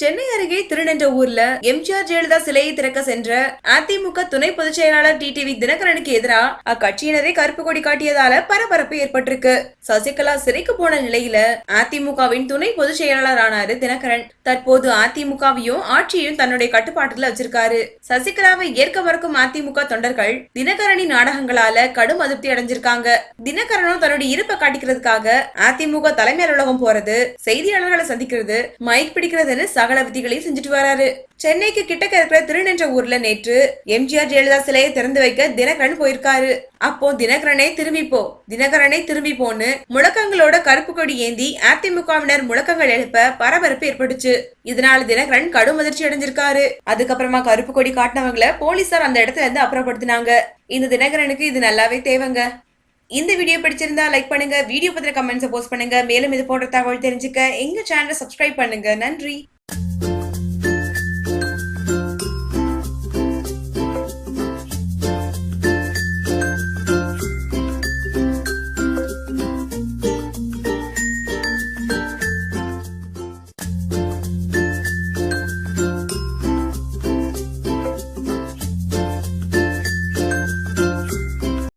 சென்னை அருகே திருநென்ற ஊர்ல எம்ஜிஆர் ஜெயலலிதா சிலையை திறக்க சென்ற அதிமுக துணை பொதுச் செயலாளர் டிடிவி தினகரனுக்கு எதிராக அக்கட்சியினரே கருப்பு கொடி காட்டியதால பரபரப்பு ஏற்பட்டிருக்கு. சசிகலா சிறைக்கு போன நிலையில அதிமுகவின் துணை பொதுச் செயலாளர் ஆனாரு தினகரன். தற்போது அதிமுகவையும் ஆட்சியையும் தன்னுடைய கட்டுப்பாட்டுல வச்சிருக்காரு. சசிகலாவை ஏற்க மறுக்கும் அதிமுக தொண்டர்கள் தினகரனின் நாடகங்களால கடும் அதிருப்தி அடைஞ்சிருக்காங்க. தினகரனும் தன்னுடைய இருப்பை காட்டிக்கிறதுக்காக அதிமுக தலைமை அலுவலகம் போறது செய்தியாளர்களை சந்திக்கிறது மைக் பிடிக்கிறதுன்னு சகல விதிகளையும் செஞ்சுட்டு வராரு. சென்னைக்கு கிட்டக்க இருக்கிற திருநென்ற ஊர்ல நேற்று எம்ஜிஆர் ஜெயலலிதா சிலையை திறந்து வைக்க தினகரன் போயிருக்காரு. அப்போ தினகரனை திரும்பி போ தினகரனை திரும்பி போன்னு முழக்கங்களோட கருப்பு கொடி ஏந்தி அதிமுகவினர் முழக்கங்கள் எழுப்ப பரபரப்பு ஏற்பட்டுச்சு. இதனால தினகரன் கடும் அதிர்ச்சி அடைஞ்சிருக்காரு. அதுக்கப்புறமா கருப்பு கொடி காட்டினவங்கள போலீசார் அந்த இடத்துல இருந்து அப்புறப்படுத்தினாங்க. இந்த தினகரனுக்கு இது நல்லாவே தேவைங்க. இந்த வீடியோ பிடிச்சிருந்தா லைக் பண்ணுங்க வீடியோ பத்திர கமெண்ட்ஸை போஸ்ட் பண்ணுங்க. மேலும் இது போன்ற தகவல் தெரிஞ்சுக்க எங்க சேனலை சப்ஸ்கிரைப் பண்ணுங்க. நன்றி.